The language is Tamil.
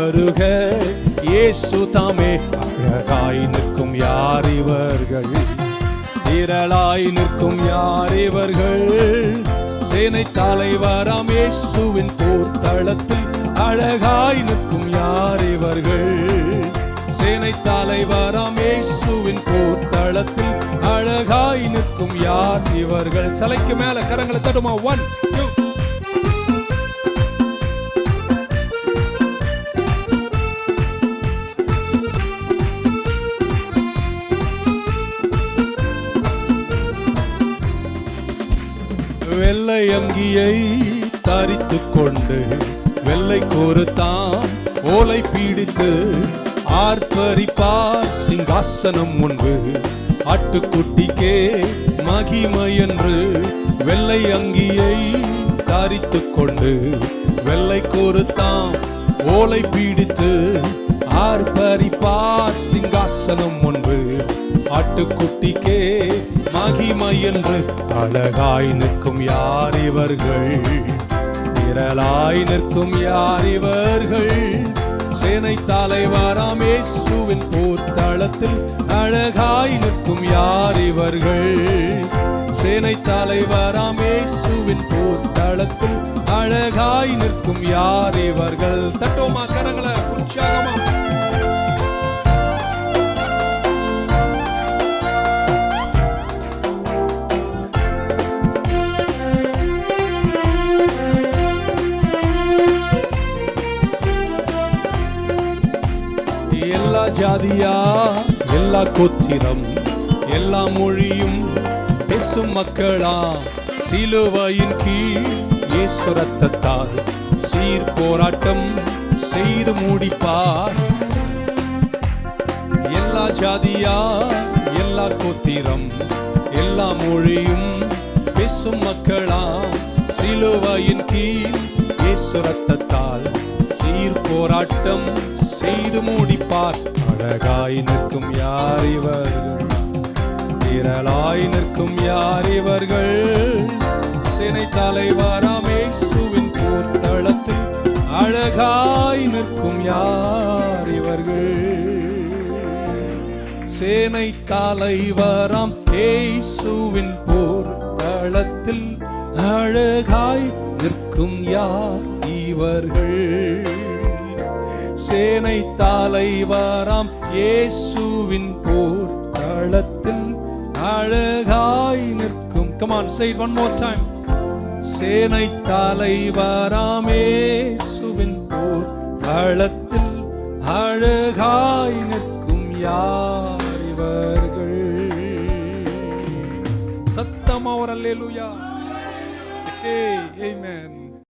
வருக. இயேசு தாமே. அழகாய் நிற்கும் யார் இவர்கள்? திரளாய் நிற்கும் யார் இவர்கள்? சேனை தலைவராம் இயேசுவின் போர்த்தளத்தில் அழகாய் நிற்கும் யார் இவர்கள்? சேனை தலைவராம் இயேசுவின் போர்த்தளத்தில் அழகாய் நிற்கும் யார் இவர்கள்? தலைக்கு மேல கரங்களை தடுமா ஒன் டூ வெள்ளை அங்கியை தரித்து கொண்டு வெள்ளை கோருத்தான் ஓலை பீடித்து ஆர்ப்பரிப்பார் சிங்காசனம் முன்பு. ஆட்டுக்குட்டிக்கே மகிமை என்று வெள்ளை அங்கியை தரித்து கொண்டு வெள்ளை கோருத்தான் ஓலை பீடித்து ஆர்ப்பரிப்பார் சிங்காசனம் முன்பு. ஆட்டுக்குட்டிக்கே மகிமை என்று அழகாய் நிற்கும் யார் இவர்கள்? திரளாய் நிற்கும் யார் இவர்கள்? சேனை தலைவராம் இயேசுவின் போர்த்தளத்தில் அழகாய் நிற்கும் யார் இவர்கள்? சேனை தலைவராம் இயேசுவின் போர்த்தளத்தில் அழகாய் நிற்கும் யார் இவர்கள்? தட்டோமா கரங்களை உற்சாகம் ஜாதியா? எல்லா கோத்திரம் எல்லா மொழியும் பேசும் மக்களா? சிலுவையின் கீழ் இயேசு ரத்தத்தால் சீர் போராட்டம் செய்து முடிப்பார். எல்லா ஜாதியா எல்லா கோத்திரம் எல்லா மொழியும் பேசும் மக்களா? சிலுவையின் கீழ் இயேசு ரத்தத்தால் சீர் போராட்டம் செய்து முடிப்பார். அழகாய் நிற்கும் யார் இவர்கள்? திரளாய் நிற்கும் யார் இவர்கள்? சினை தலைவராம் சுவின் போர்த்தளத்தில் அழகாய் நிற்கும் யார் இவர்கள்? சேனை தலைவராம் ஏசுவின் போர் தளத்தில் அழகாய் நிற்கும் யார் இவர்கள்? சேனை தலைவராம் இயேசுவின் போர் தளத்தில் அழகாய் நிற்கும். Come on say one more time சேனை தலைவராம் இயேசுவின் போர் தளத்தில் அழகாய் நிற்கும் யார் இவர்கள்? சத்தமா ஒரு அல்லேலுயா ஏய் ஆமென்